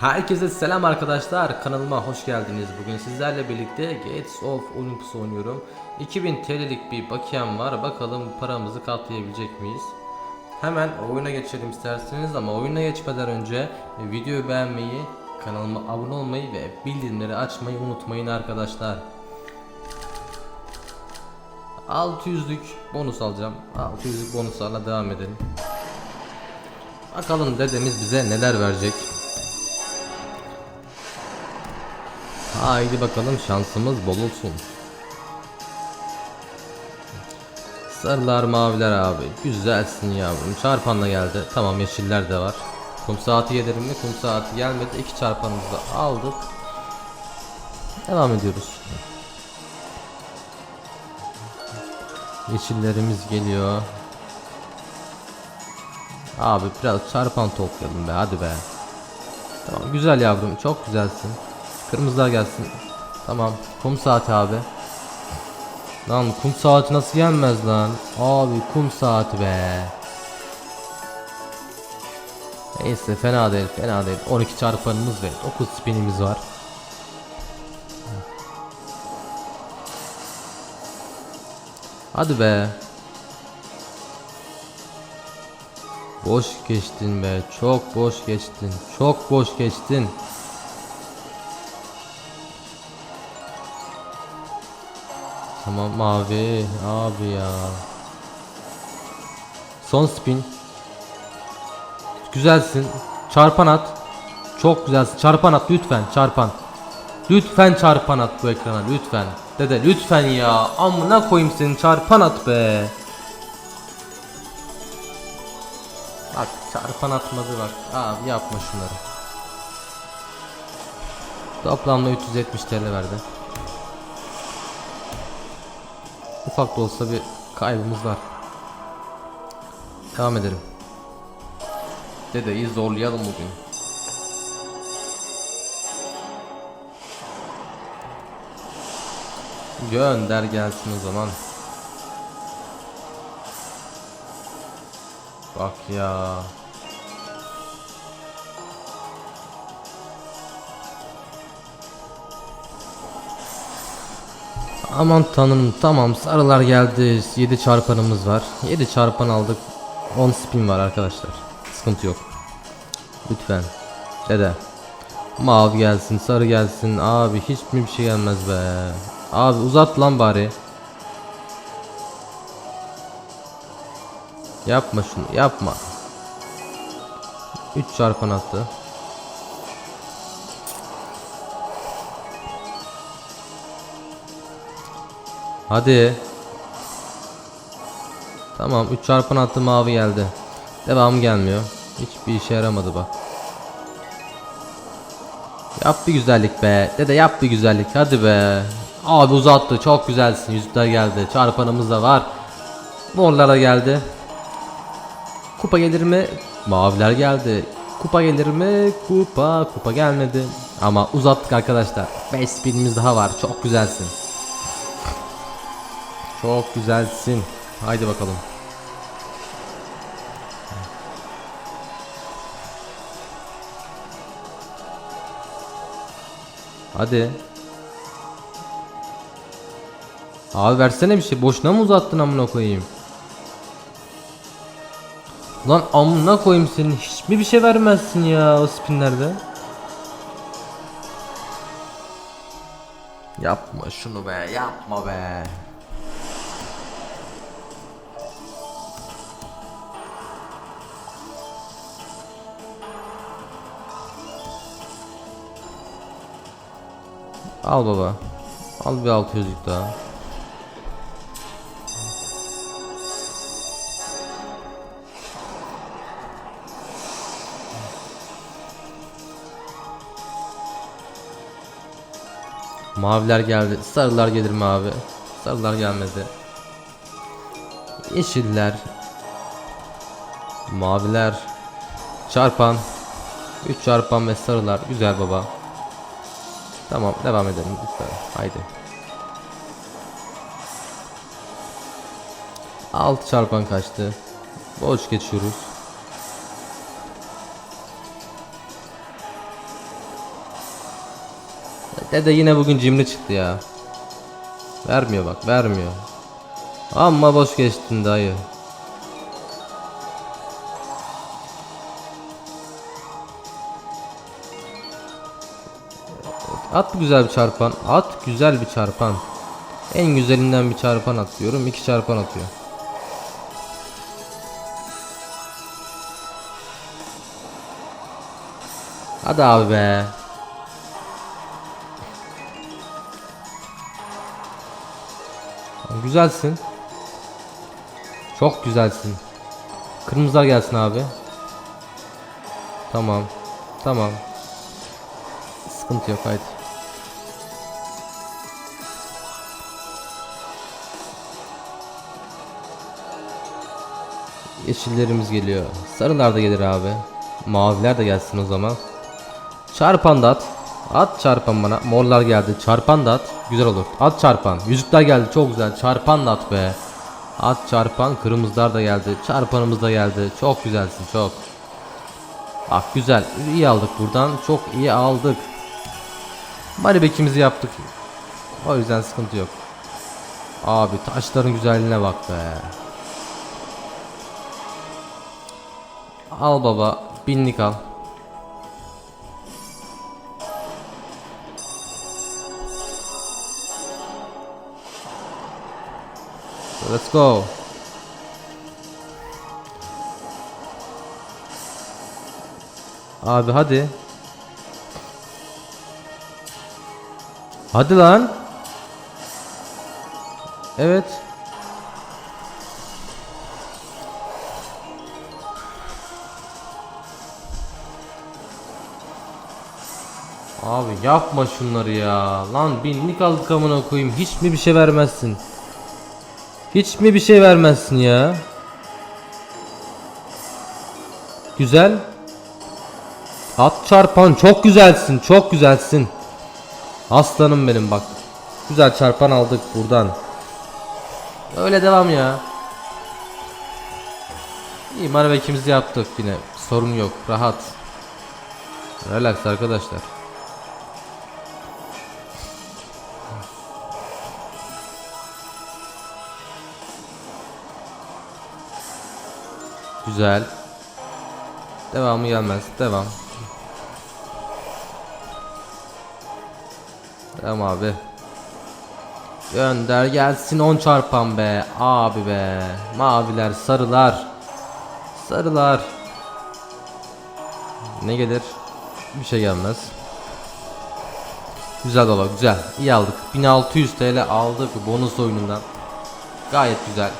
Herkese selam arkadaşlar. Kanalıma hoş geldiniz. Bugün sizlerle birlikte Gates of Olympus oynuyorum. 2000 TL'lik bir bakiyem var. Bakalım paramızı katlayabilecek miyiz? Hemen oyuna geçelim isterseniz ama oyuna geçmeden önce videoyu beğenmeyi, kanalıma abone olmayı ve bildirimleri açmayı unutmayın arkadaşlar. 600'lük bonus alacağım. 600'lük bonuslarla devam edelim. Bakalım dedemiz bize neler verecek. Haydi bakalım şansımız bol olsun. Sarılar maviler abi. Güzelsin yavrum. Çarpan da geldi. Tamam yeşiller de var. Kum saati gelir mi? Kum saati gelmedi. İki çarpanımızı aldık. Devam ediyoruz. Yeşillerimiz geliyor. Abi biraz çarpan toplayalım be hadi be. Tamam güzel yavrum çok güzelsin. Kırmızılar gelsin. Tamam kum saati abi. Lan kum saati nasıl gelmez lan? Abi kum saati be. Neyse fena değil fena değil. 12 çarpanımız ve 9 spinimiz var. Hadi be. Boş geçtin be. Çok boş geçtin. Çok boş geçtin. Tamam mavi abi ya. Son spin. Güzelsin. Çarpan at. Çok güzelsin. Çarpan at lütfen çarpan. Lütfen çarpan at bu ekrana lütfen. Dede lütfen ya. Amına koyayım senin çarpan at be. Bak çarpan atmadı bak. Abi yapma şunları. Toplamda 370 TL verdi. Ufak da olsa bir kaybımız var. Devam edelim. Dedeyi zorlayalım bugün. Gönder gelsin o zaman. Bak ya. Aman tanrım tamam sarılar geldi 7 çarpanımız var. 7 çarpan aldık 10 spin var arkadaşlar. Sıkıntı yok. Lütfen Dede. Mavi gelsin sarı gelsin. Abi hiç mi bir şey gelmez be? Abi uzat lan bari. Yapma şunu yapma. 3 çarpan attı Hadi. Tamam 3 çarpan attı mavi geldi. Devamı gelmiyor. Hiçbir işe yaramadı bak. Yap bir güzellik be. Dede yap bir güzellik. Hadi be. Abi uzattı. Çok güzelsin. Yüzükler geldi. Çarpanımız da var. Morlar da geldi. Kupa gelir mi? Maviler geldi. Kupa gelir mi? Kupa. Kupa gelmedi. Ama uzattık arkadaşlar. 5 spinimiz daha var. Çok güzelsin. Çok güzelsin. Haydi bakalım. Hadi. Abi versene bir şey. Boşuna mı uzattın amına koyayım? Lan amına koyayım senin hiç mi bir şey vermezsin ya o spinlerde? Yapma şunu be, yapma be. Al baba. Al bir 600'lük daha. Maviler geldi. Sarılar gelir mi abi? Sarılar gelmedi. Yeşiller. Maviler. Çarpan. 3 çarpan ve sarılar. Güzel baba. Tamam devam edelim lütfen. Haydi. 6 çarpan kaçtı. Boş geçiyoruz. Dede yine bugün cimri çıktı ya. Vermiyor bak vermiyor. Amma boş geçtin dayı. At güzel bir çarpan. At güzel bir çarpan. En güzelinden bir çarpan atıyorum. iki çarpan atıyor. Hadi abi be. Güzelsin. Çok güzelsin. Kırmızılar gelsin abi. Tamam. Tamam. Sıkıntı yok haydi. Yeşillerimiz geliyor. Sarılar da gelir abi. Maviler de gelsin o zaman. Çarpan da at. At çarpan bana. Morlar geldi. Çarpan da at. Güzel olur. At çarpan. Yüzükler geldi. Çok güzel. Çarpan da at be. At çarpan. Kırmızılar da geldi. Çarpanımız da geldi. Çok güzelsin. Çok. Bak güzel. İyi aldık buradan. Çok iyi aldık. Maribekimizi yaptık. O yüzden sıkıntı yok. Abi taşların güzelliğine bak be. Al baba. Binlik al. Let's go. Abi hadi. Hadi lan. Evet. Abi yapma şunları ya. Lan binlik aldık amına koyayım. Hiç mi bir şey vermezsin? Hiç mi bir şey vermezsin ya? Güzel. At çarpan çok güzelsin. Çok güzelsin. Aslanım benim bak. Güzel çarpan aldık buradan. Öyle devam ya. İyi marvekimizi yaptık yine. Sorun yok. Rahat. Relax arkadaşlar. Güzel. Devamı gelmez. Devam. Devam abi. Gönder gelsin 10 çarpan be. Abi be. Maviler, sarılar. Sarılar. Ne gelir? Bir şey gelmez. Güzel dola güzel. İyi aldık. 1600 TL aldık bonus oyunundan. Gayet güzel.